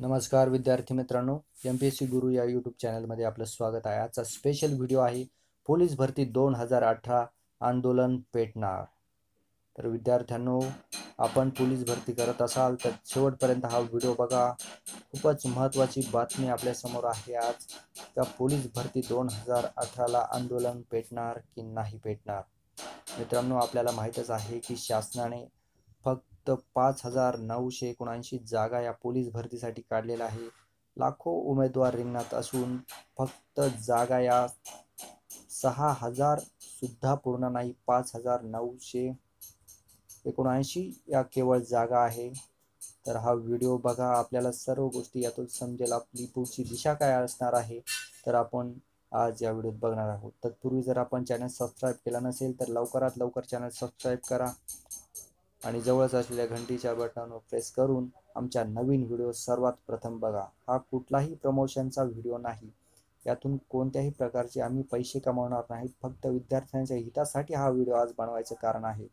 नमस्कार विद्यार्थी मित्रांनो एम पी एस सी गुरु या यूट्यूब चॅनलमध्ये आपलं स्वागत आहे. आजचा स्पेशल व्हिडिओ आहे पोलीस भरती दोन हजार अठरा आंदोलन पेटणार. तर विद्यार्थ्यांनो आपण पोलीस भरती करत असाल तर शेवटपर्यंत हा व्हिडिओ बघा. खूपच महत्त्वाची बातमी आपल्यासमोर आहे आज त्या पोलीस भरती दोन हजार अठराला आंदोलन पेटणार की नाही पेटणार? मित्रांनो आपल्याला माहीतच आहे की शासनाने फक्त पाच हजार नऊशे एकोणऐंशी जागा या पोलीस भरतीसाठी काढलेल्या आहे. लाखो उमेदवार रिंगणात असून फक्त जागा या सहा हजार सुद्धा पूर्ण नाही पाच हजार नऊशे एकोणऐंशी या केवळ जागा आहे. तर हा व्हिडिओ बघा आपल्याला सर्व गोष्टी यातून समजेल आपली पुढची दिशा काय असणार आहे तर आपण आज या व्हिडिओत बघणार आहोत. तत्पूर्वी जर आपण चॅनल सबस्क्राईब केला नसेल तर लवकरात लवकर चॅनल सबस्क्राईब करा. आणि जवळच असलेल्या घंटीच्या बटनावर प्रेस करून आमच्या नवीन व्हिडिओ सर्वात प्रथम बघा. हा कुठलाही प्रमोशनचा व्हिडिओ नाही. यातून कोणत्याही प्रकारचे आम्ही पैसे कमावणार नाहीत. फक्त विद्यार्थ्यांच्या हितासाठी हा व्हिडिओ आज बनवायचं कारण आहे.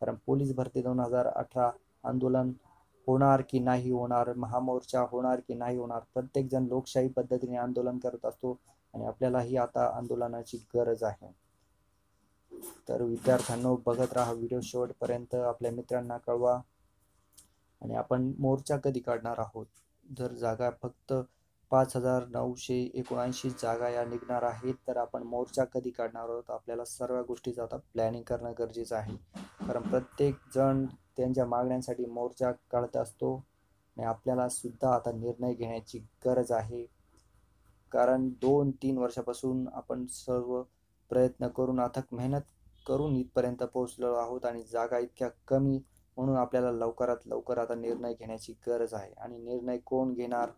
कारण पोलीस भरती दोन हजार अठरा आंदोलन होणार की नाही होणार महामोर्चा होणार की नाही होणार प्रत्येकजण लोकशाही पद्धतीने आंदोलन करत असतो आणि आपल्यालाही आता आंदोलनाची गरज आहे. तर विद्यार्थ्यांनो बघत राहा व्हिडिओ शेवटपर्यंत. आपल्या मित्रांना कळवा. आणि आपण मोर्चा कधी काढणार आहोत? जर जागा फक्त पाच हजार नऊशे एकोणऐंशी जागा या निघणार आहेत तर आपण मोर्चा कधी काढणार आहोत? आपल्याला सर्व गोष्टीचं आता प्लॅनिंग करणं गरजेचं आहे. कारण प्रत्येक जण त्यांच्या मागण्यांसाठी मोर्चा काढत असतो आणि आपल्याला सुद्धा आता निर्णय घेण्याची गरज आहे. कारण दोन तीन वर्षापासून आपण सर्व प्रयत्न करून अथक मेहनत करून इथपर्यंत पोहोचलो आहोत आणि जागा इतक्या कमी म्हणून आपल्याला लवकरात लवकर आता निर्णय घेण्याची गरज आहे. आणि निर्णय कोण घेणार?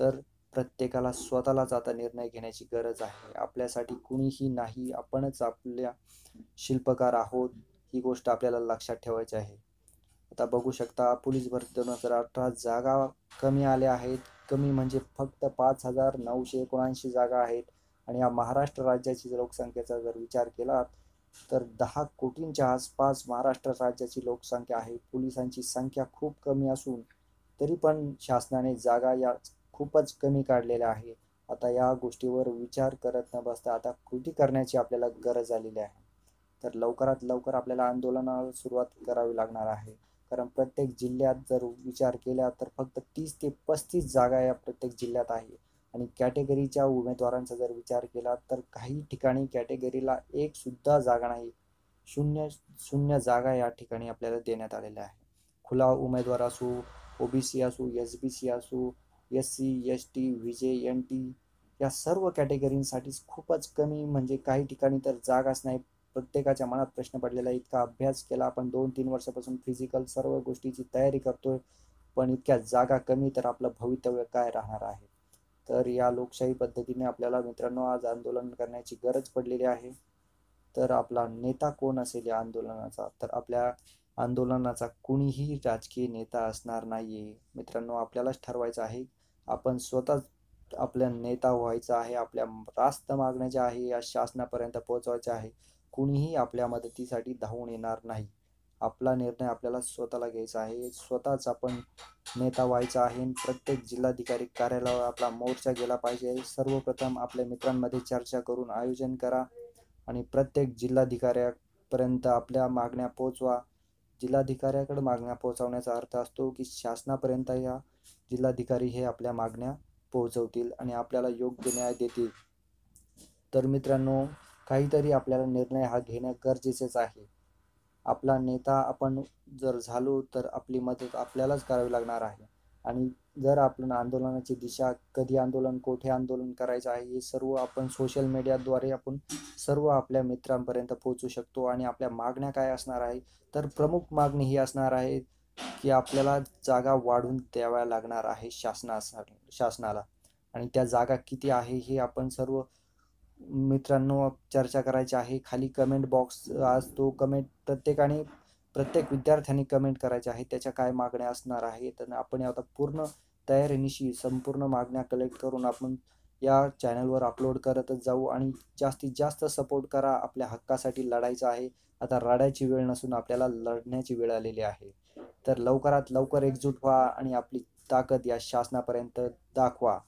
तर प्रत्येकाला स्वतःलाच आता निर्णय घेण्याची गरज आहे. आपल्यासाठी कुणीही नाही आपणच आपल्या शिल्पकार आहोत ही गोष्ट आपल्याला लक्षात ठेवायची आहे. आता बघू शकता पोलीस भरती दोन हजार अठरा जागा कमी आल्या आहेत. कमी म्हणजे फक्त पाच हजार नऊशे एकोणऐंशी जागा आहेत. आणि या महाराष्ट्र राज्याची लोकसंख्येचा जर विचार केला तर दहा कोटींच्या आसपास महाराष्ट्र राज्याची लोकसंख्या आहे. पोलिसांची संख्या खूप कमी असून तरी पण शासनाने जागा या खूपच कमी काढलेल्या आहे. आता या गोष्टीवर विचार करत न बसता आता कृती करण्याची आपल्याला गरज आलेली आहे. तर लवकरात लवकर आपल्याला आंदोलनाला सुरुवात करावी लागणार आहे. कारण प्रत्येक जिल्ह्यात जर विचार केला तर फक्त तीस ते पस्तीस जागा या प्रत्येक जिल्ह्यात आहे. आणि कॅटेगरीच्या उमेदवारांचा जर विचार केला तर काही ठिकाणी कॅटेगरीला एक सुद्धा जागा नाही. शून्य शून्य जागा या ठिकाणी आपल्याला देण्यात आलेल्या आहे खुला उमेदवार असो ओबीसी असो एस बी सी असो S C S T V J N T या सर्व कॅटेगरींसाठीच खूपच कमी म्हणजे काही ठिकाणी तर जागाच नाही. प्रत्येकाच्या मनात प्रश्न पडलेला इतका अभ्यास केला आपण दोन तीन वर्षापासून फिजिकल सर्व गोष्टीची तयारी करतोय पण इतक्या जागा कमी तर आपलं भवितव्य काय राहणार आहे? तर या लोकशाही पद्धतीने आपल्याला मित्रांनो आज आंदोलन करण्याची गरज पडलेली आहे. तर आपला नेता कोण असेल या आंदोलनाचा? तर आपल्या आंदोलनाचा कुणीही राजकीय नेता असणार नाहीये. मित्रांनो आपल्यालाच ठरवायचं आहे. आपण स्वतः आपल्या नेता व्हायचं आहे आपल्या रास्त मागण्याच्या आहे या शासनापर्यंत पोहोचवायचे आहे. कुणीही आपल्या मदतीसाठी धावून येणार नाही. आपला निर्णय आपल्याला स्वतःला घ्यायचा आहे. स्वतःच आपण नेता व्हायचा आहे. प्रत्येक जिल्हाधिकारी कार्यालयावर आपला मोर्चा गेला पाहिजे. सर्वप्रथम आपल्या मित्रांमध्ये चर्चा करून आयोजन करा आणि प्रत्येक जिल्हाधिकाऱ्यापर्यंत आपल्या मागण्या पोचवा जिल्हाधिकाऱ्याकडे मागण्या पोहोचवण्याचा अर्थ असतो की शासनापर्यंत या जिल्हाधिकारी हे आपल्या मागण्या पोहोचवतील आणि आपल्याला योग्य न्याय देतील. तर मित्रांनो काहीतरी आपल्याला निर्णय हा घेणं गरजेचेच आहे. आपला नेता आपण जर झालो तर आपली मदत आपल्यालाच करावी लागणार आहे. आणि जर आपण आंदोलनाची दिशा कधी आंदोलन कोठे आंदोलन करायचं आहे हे सर्व आपण सोशल मीडियाद्वारे आपण सर्व आपल्या मित्रांपर्यंत पोहोचू शकतो. आणि आपल्या मागण्या काय असणार आहे? तर प्रमुख मागणी ही असणार आहे की आपल्याला जागा वाढून द्याव्या लागणार आहे शासनासाठी शासनाला. आणि त्या जागा किती आहे हे आपण सर्व मित्रांनो चर्चा करायची आहे. खाली कमेंट बॉक्स असतो कमेंट प्रत्येकाने प्रत्येक विद्यार्थ्यांनी कमेंट करायचे आहे. त्याच्या काय मागण्या असणार आहे तर आपण आता पूर्ण तयारीनिशी संपूर्ण मागण्या कलेक्ट करून आपण या चॅनलवर अपलोड करतच जाऊ आणि जास्तीत जास्त सपोर्ट करा. आपल्या हक्कासाठी लढायचं आहे. आता रडायची वेळ नसून आपल्याला लढण्याची वेळ आलेली आहे. तर लवकरात लवकर एकजूट व्हा आणि आपली ताकद या शासनापर्यंत दाखवा.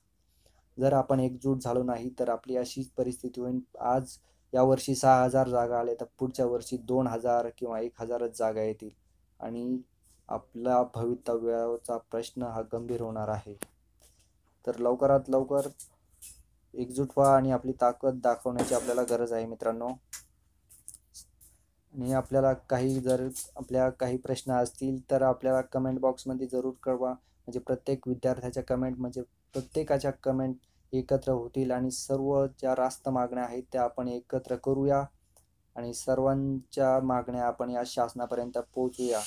जर आपण एकजूट झालो नाही तर आपली अशीच परिस्थिती होईल. आज यावर्षी सहा हजार जागा आल्या तर पुढच्या वर्षी दोन हजार किंवा एक हजारच जागा येतील. आणि आपला भवितव्याचा प्रश्न हा गंभीर होणार आहे. तर लवकरात लवकर एकजूट व्हा आणि आपली ताकद दाखवण्याची आपल्याला गरज आहे मित्रांनो. आणि आपल्याला काही जर आपल्या काही प्रश्न असतील तर आपल्याला कमेंट बॉक्समध्ये जरूर कळवा. म्हणजे प्रत्येक विद्यार्थ्याच्या कमेंट म्हणजे प्रत्येकाच्या कमेंट एकत्र होतील आणि सर्व ज्या रास्त मागण्या आहेत त्या आपण एकत्र करूया. आणि सर्वांच्या मागण्या आपण या शासनापर्यंत पोहोचूया.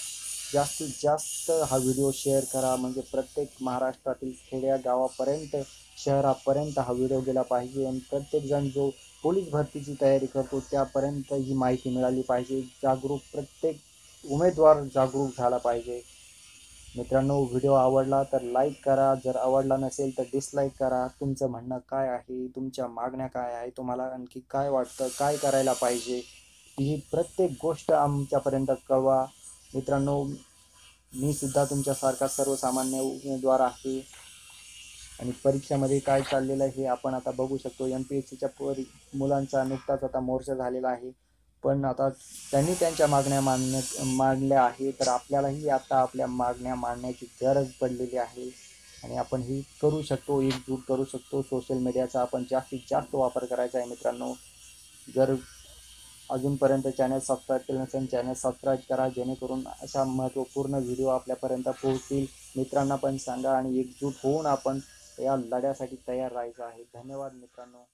जास्तीत जास्त हा व्हिडिओ शेअर करा. म्हणजे प्रत्येक महाराष्ट्रातील खेड्या गावापर्यंत शहरापर्यंत हा व्हिडिओ गेला पाहिजे. आणि प्रत्येकजण जो पोलीस भरतीची तयारी करतो त्यापर्यंत ही माहिती मिळाली पाहिजे. जागरूक प्रत्येक उमेदवार जागरूक झाला पाहिजे. मित्रांनो व्हिडिओ आवडला तर लाईक करा. जर आवडला नसेल तर डिसलाईक करा. तुमचं म्हणणं काय आहे? तुमच्या मागण्या काय आहे? तुम्हाला आणखी काय वाटतं? काय करायला पाहिजे? ही प्रत्येक गोष्ट आमच्यापर्यंत कळवा. मित्रांनो मी सुद्धा तुमच्यासारखा सर्वसामान्य उमेदवार आहे. आणि परीक्षामध्ये काय चाललेलं आहे हे आपण आता बघू शकतो. एम पी एस सीच्या परी मुलांचा नुकताच आता मोर्चा झालेला आहे. पण आता त्यांनी त्यांच्या मागण्या मांडण्या मांडल्या आहे तर आपल्यालाही आता आपल्या मागण्या मांडण्याची गरज पडलेली आहे. आणि आपण ही करू शकतो एकजूट करू शकतो. सोशल मीडियाचा आपण जास्तीत जास्त वापर करायचा आहे मित्रांनो. जर अजूनपर्यंत चॅनल सबस्क्राईब केलं नसेल चॅनल सबस्क्राईब करा. जेणेकरून अशा महत्त्वपूर्ण व्हिडिओ आपल्यापर्यंत पोहोचतील. मित्रांना पण सांगा आणि एकजूट होऊन आपण या लढ्यासाठी तयार राहायचं आहे. धन्यवाद मित्रांनो.